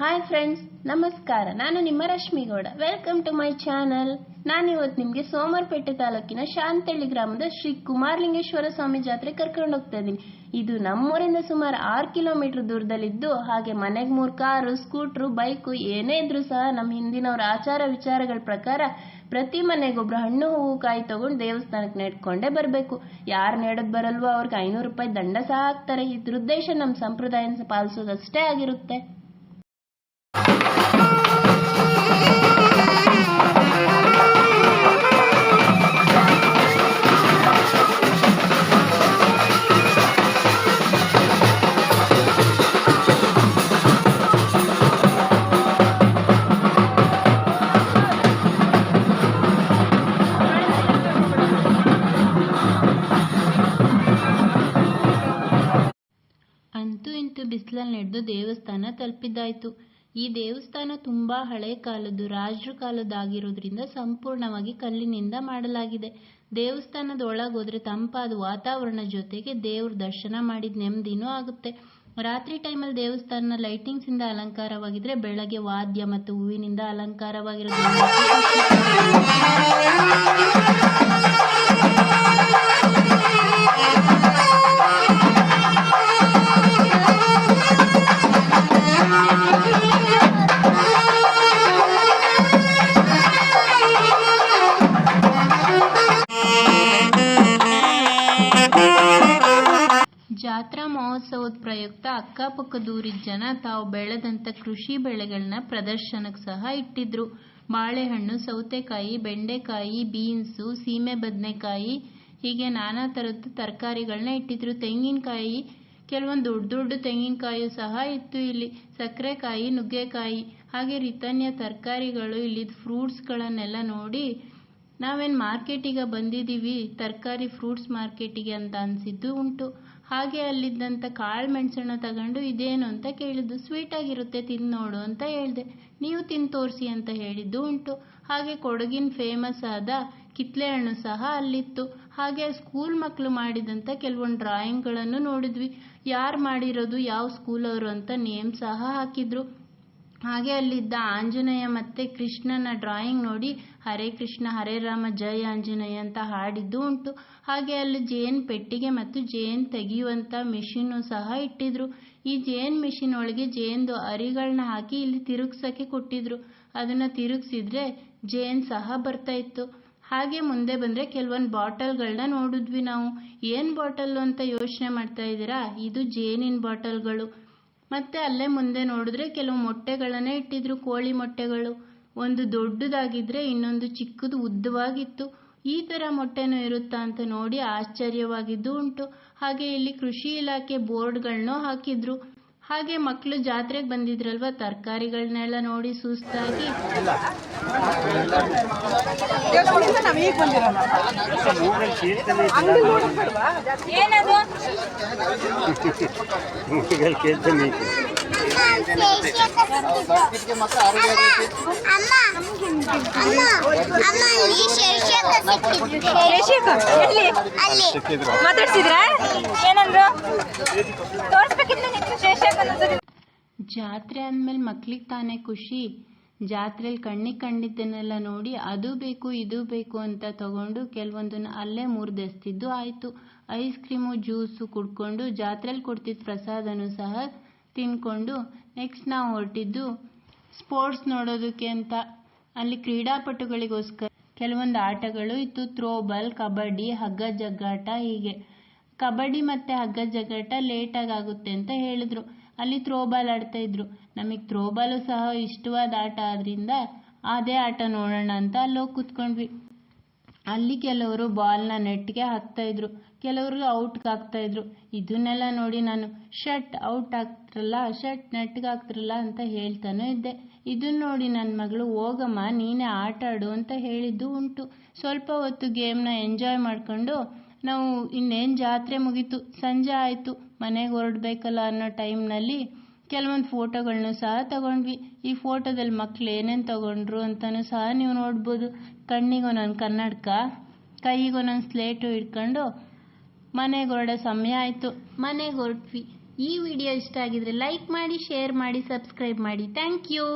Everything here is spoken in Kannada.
ಹಾಯ್ ಫ್ರೆಂಡ್ಸ್ ನಮಸ್ಕಾರ. ನಾನು ನಿಮ್ಮ Rashmi Gowda welcome to my channel ನಾನಿವತ್ತು ನಿಮಗೆ ಸೋಮವಾರಪೇಟೆ ತಾಲೂಕಿನ ಶಾಂತಳ್ಳಿ ಗ್ರಾಮದ ಶ್ರೀ ಕುಮಾರಲಿಂಗೇಶ್ವರ ಸ್ವಾಮಿ ಜಾತ್ರೆ ಕರ್ಕೊಂಡು ಹೋಗ್ತಾ ಇದ್ದೀನಿ. ಇದು ನಮ್ಮೂರಿಂದ ಸುಮಾರು ಆರು ಕಿಲೋಮೀಟರ್ ದೂರದಲ್ಲಿದ್ದು, ಹಾಗೆ ಮನೆಗೆ ಮೂರು ಕಾರು, ಸ್ಕೂಟ್ರು, ಬೈಕು ಏನೇ ಇದ್ರೂ ಸಹ ನಮ್ಮ ಹಿಂದಿನವರ ಆಚಾರ ವಿಚಾರಗಳ ಪ್ರಕಾರ ಪ್ರತಿ ಮನೆಗೊಬ್ರು ಹಣ್ಣು, ಹೂವು, ಕಾಯಿ ತಗೊಂಡು ದೇವಸ್ಥಾನಕ್ಕೆ ನೆಡ್ಕೊಂಡೇ ಬರಬೇಕು. ಯಾರು ನೆಡದ್ ಬರಲ್ವೋ ಅವ್ರಿಗೆ ಐನೂರು ರೂಪಾಯಿ ದಂಡ ಸಹ ಹಾಕ್ತಾರೆ. ಇದ್ರ ಉದ್ದೇಶ ನಮ್ಮ ಸಂಪ್ರದಾಯ ಪಾಲಿಸೋದಷ್ಟೇ ಆಗಿರುತ್ತೆ. ಅಂತೂ ಇಂತೂ ಬಿಸಿಲಲ್ಲಿ ನಡೆದು ದೇವಸ್ಥಾನ ತಲುಪಿದ್ದಾಯ್ತು ಈ ದೇವಸ್ಥಾನ ತುಂಬಾ ಹಳೆ ಕಾಲದ್ದು, ರಾಜರ ಕಾಲದ್ದಾಗಿರೋದ್ರಿಂದ ಸಂಪೂರ್ಣವಾಗಿ ಕಲ್ಲಿನಿಂದ ಮಾಡಲಾಗಿದೆ. ದೇವಸ್ಥಾನದ ಒಳಗೋದ್ರೆ ತಂಪಾದ ವಾತಾವರಣ ಜೊತೆಗೆ ದೇವ್ರ ದರ್ಶನ ಮಾಡಿದ ನೆಮ್ಮದಿನೂ ಆಗುತ್ತೆ. ರಾತ್ರಿ ಟೈಮಲ್ಲಿ ದೇವಸ್ಥಾನ ಲೈಟಿಂಗ್ಸ್ ಇಂದ ಅಲಂಕಾರವಾಗಿದ್ರೆ ಬೆಳಗ್ಗೆ ವಾದ್ಯ ಮತ್ತು ಹೂವಿನಿಂದ ಅಲಂಕಾರವಾಗಿರೋದ್ರಿಂದ ಜಾತ್ರಾ ಮಹೋತ್ಸವದ ಪ್ರಯುಕ್ತ ಅಕ್ಕಪಕ್ಕದೂರಿನ ಜನ ತಾವು ಬೆಳೆದಂತ ಕೃಷಿ ಬೆಳೆಗಳನ್ನ ಪ್ರದರ್ಶನಕ್ಕೆ ಸಹ ಇಟ್ಟಿದ್ರು. ಬಾಳೆಹಣ್ಣು, ಸೌತೆಕಾಯಿ, ಬೆಂಡೆಕಾಯಿ, ಬೀನ್ಸು, ಸೀಮೆ ಬದನೆಕಾಯಿ, ಹೀಗೆ ನಾನಾ ಥರದ ತರಕಾರಿಗಳನ್ನ ಇಟ್ಟಿದ್ರು. ತೆಂಗಿನಕಾಯಿ, ಕೆಲವೊಂದು ದೊಡ್ಡ ದೊಡ್ಡ ತೆಂಗಿನಕಾಯಿ ಸಹ ಇತ್ತು ಇಲ್ಲಿ. ಸಕ್ಕರೆಕಾಯಿ, ನುಗ್ಗೆಕಾಯಿ, ಹಾಗೆ ರೀತನ್ಯ ತರಕಾರಿಗಳು ಇಲ್ಲಿದ್ದ ಫ್ರೂಟ್ಸ್ಗಳನ್ನೆಲ್ಲ ನೋಡಿ ನಾವೇನು ಮಾರ್ಕೆಟಿಗೆ ಬಂದಿದ್ದೀವಿ ತರಕಾರಿ ಫ್ರೂಟ್ಸ್ ಮಾರ್ಕೆಟಿಗೆ ಅಂತ ಅನಿಸಿದ್ದು ಉಂಟು. ಹಾಗೆ ಅಲ್ಲಿದ್ದಂಥ ಕಾಳು ಮೆಣಸನ್ನ ತಗೊಂಡು ಇದೇನು ಅಂತ ಕೇಳಿದ್ದು ಸ್ವೀಟ್ ಆಗಿರುತ್ತೆ ತಿಂದು ನೋಡು ಅಂತ ಹೇಳಿದೆ. ನೀವು ತಿಂದು ತೋರಿಸಿ ಅಂತ ಹೇಳಿದ್ದು ಉಂಟು. ಹಾಗೆ ಕೊಡಗಿನ ಫೇಮಸ್ ಆದ ಕಿತ್ಲೆ ಹಣ್ಣು ಸಹ ಅಲ್ಲಿತ್ತು. ಹಾಗೆ ಸ್ಕೂಲ್ ಮಕ್ಕಳು ಮಾಡಿದಂಥ ಕೆಲವೊಂದು ಡ್ರಾಯಿಂಗ್ಗಳನ್ನು ನೋಡಿದ್ವಿ. ಯಾರು ಮಾಡಿರೋದು, ಯಾವ ಸ್ಕೂಲವರು ಅಂತ ನೇಮ್ ಸಹ ಹಾಕಿದ್ರು. ಹಾಗೆ ಅಲ್ಲಿದ್ದ ಆಂಜನೇಯ ಮತ್ತೆ ಕೃಷ್ಣನ ಡ್ರಾಯಿಂಗ್ ನೋಡಿ ಹರೇ ಕೃಷ್ಣ, ಹರೇ ರಾಮ, ಜೈ ಆಂಜನೇಯ ಅಂತ ಹಾಡಿದ್ದು ಉಂಟು. ಹಾಗೆ ಅಲ್ಲಿ ಜೇನ್ ಪೆಟ್ಟಿಗೆ ಮತ್ತು ಜೇನ್ ತೆಗೆಯುವಂತ ಮಿಷಿನ್ನು ಸಹ ಇಟ್ಟಿದ್ರು. ಈ ಜೇನ್ ಮಿಷಿನ್ ಒಳಗೆ ಜೇನ್ದು ಅರಿಗಳನ್ನ ಹಾಕಿ ಇಲ್ಲಿ ತಿರುಗ್ಸಕ್ಕೆ ಕೊಟ್ಟಿದ್ರು. ಅದನ್ನ ತಿರುಗಿಸಿದ್ರೆ ಜೇನ್ ಸಹ ಬರ್ತಾ ಇತ್ತು. ಹಾಗೆ ಮುಂದೆ ಬಂದ್ರೆ ಕೆಲವೊಂದು ಬಾಟಲ್ಗಳನ್ನ ನೋಡಿದ್ವಿ ನಾವು. ಏನ್ ಬಾಟಲ್ ಅಂತ ಯೋಚನೆ ಮಾಡ್ತಾ ಇದ್ದೀರಾ ಇದು ಜೇನಿನ ಬಾಟಲ್ಗಳು. ಮತ್ತೆ ಅಲ್ಲೇ ಮುಂದೆ ನೋಡಿದ್ರೆ ಕೆಲವು ಮೊಟ್ಟೆಗಳನ್ನೇ ಇಟ್ಟಿದ್ರು, ಕೋಳಿ ಮೊಟ್ಟೆಗಳು. ಒಂದು ದೊಡ್ಡದಾಗಿದ್ರೆ ಇನ್ನೊಂದು ಚಿಕ್ಕದು ಉದ್ದವಾಗಿತ್ತು. ಈ ತರ ಮೊಟ್ಟೆನೂ ಇರುತ್ತಾ ಅಂತ ನೋಡಿ ಆಶ್ಚರ್ಯವಾಗಿದ್ದು ಉಂಟು. ಹಾಗೆ ಇಲ್ಲಿ ಕೃಷಿ ಇಲಾಖೆ ಬೋರ್ಡ್ಗಳನ್ನೂ ಹಾಕಿದ್ರು. ಹಾಗೆ ಮಕ್ಕಳು ಜಾತ್ರೆಗೆ ಬಂದಿದ್ರಲ್ವಾ ತರಕಾರಿಗಳನ್ನೆಲ್ಲ ನೋಡಿ ಸುಸ್ತಾಗಿ. ನಾವು ಈಗ ಬಂದಿರೋಣ ಏನದು? ಕೇಳ್ತಾನೆ ಮಾತಾಡ್ಸಿದ್ರ? ಏನಂದ್ರು? ತೋರ್ಸ್ಬೇಕಿತ್ತು ಶೇಷಕ್ ಜಾತ್ರೆ ಅಂದಮೇಲೆ ಮಕ್ಳಿಗೆ ತಾನೇ ಖುಷಿ. ಜಾತ್ರೆಯಲ್ಲಿ ಕಣ್ಣಿಗೆ ಕಂಡಿದ್ದನ್ನೆಲ್ಲ ನೋಡಿ, ಅದು ಬೇಕು, ಇದು ಬೇಕು ಅಂತ ತಗೊಂಡು ಕೆಲವೊಂದನ್ನ ಅಲ್ಲೇ ಮುರಿದೆಸ್ತಿದ್ದು ಆಯಿತು. ಐಸ್ ಕ್ರೀಮು ಜ್ಯೂಸು ಕುಡ್ಕೊಂಡು ಜಾತ್ರೆಯಲ್ಲಿ ಕೊಡ್ತಿದ್ದ ಪ್ರಸಾದನೂ ಸಹ ತಿನ್ಕೊಂಡು ನೆಕ್ಸ್ಟ್ ನಾವು ಹೊರಟಿದ್ದು ಸ್ಪೋರ್ಟ್ಸ್ ನೋಡೋದಕ್ಕೆ ಅಂತ. ಅಲ್ಲಿ ಕ್ರೀಡಾಪಟುಗಳಿಗೋಸ್ಕರ ಕೆಲವೊಂದು ಆಟಗಳು ಇತ್ತು. ಥ್ರೋಬಾಲ್ ಕಬಡ್ಡಿ, ಹಗ್ಗ ಜಗ್ಗಾಟ ಹೀಗೆ. ಕಬಡ್ಡಿ ಮತ್ತೆ ಹಗ್ಗ ಜಗ್ಗಾಟ ಲೇಟಾಗಿ ಆಗುತ್ತೆ ಅಂತ ಹೇಳಿದ್ರು. ಅಲ್ಲಿ ಥ್ರೋಬಾಲ್ ಆಡ್ತಾ ಇದ್ರು. ನಮಗೆ ಥ್ರೋಬಾಲು ಸಹ ಇಷ್ಟವಾದ ಆಟ ಆದ್ರಿಂದ ಅದೇ ಆಟ ನೋಡೋಣ ಅಂತ ಅಲ್ಲೋಗಿ ಕೂತ್ಕೊಂಡ್ವಿ. ಅಲ್ಲಿ ಕೆಲವರು ಬಾಲ್ನ ನೆಟ್ಗೆ ಹಾಕ್ತಾ ಇದ್ರು. ಕೆಲವರು ಔಟ್ಗೆ ಹಾಕ್ತಾ ಇದ್ರು. ಇದನ್ನೆಲ್ಲ ನೋಡಿ ನಾನು ಶರ್ಟ್ ಔಟ್ ಆಗ್ತಿರಲ್ಲ ಶರ್ಟ್ ನೆಟ್ಗೆ ಹಾಕ್ತಿರಲ್ಲ ಅಂತ ಹೇಳ್ತಾನೂ ಇದ್ದೆ. ಇದನ್ನ ನೋಡಿ ನನ್ನ ಮಗಳು, ಹೋಗಮ್ಮ, ನೀನೇ ಆಟ ಆಡು ಅಂತ ಹೇಳಿದ್ದು ಉಂಟು. ಸ್ವಲ್ಪ ಹೊತ್ತು ಗೇಮ್ನ ಎಂಜಾಯ್ ಮಾಡ್ಕೊಂಡು ನಾವು ಇನ್ನೇನು ಜಾತ್ರೆ ಮುಗೀತು. ಸಂಜೆ ಆಯಿತು. ಮನೆಗೆ ಹೊರಡ್ಬೇಕಲ್ಲ ಅನ್ನೋ ಟೈಮ್ನಲ್ಲಿ ಕೆಲವೊಂದು ಫೋಟೋಗಳನ್ನೂ ಸಹ ತಗೊಂಡ್ವಿ. ಈ ಫೋಟೋದಲ್ಲಿ ಮಕ್ಳು ಏನೇನು ತಗೊಂಡ್ರು ಅಂತಲೂ ಸಹ ನೀವು ನೋಡ್ಬೋದು. ಕಣ್ಣಿಗೆ ಒಂದೊಂದು ಕನ್ನಡಕ, ಕೈಗೆ ಒಂದೊಂದು ಸ್ಲೇಟು ಇಟ್ಕೊಂಡು ಮನೆಗೆ ಹೊರಡೋ ಸಮಯ ಆಯಿತು. ಮನೆಗೆ ಹೊರಟ್ವಿ. ಈ ವಿಡಿಯೋ ಇಷ್ಟ ಆಗಿದ್ರೆ ಲೈಕ್ ಮಾಡಿ, ಶೇರ್ ಮಾಡಿ, ಸಬ್ಸ್ಕ್ರೈಬ್ ಮಾಡಿ. Thank you.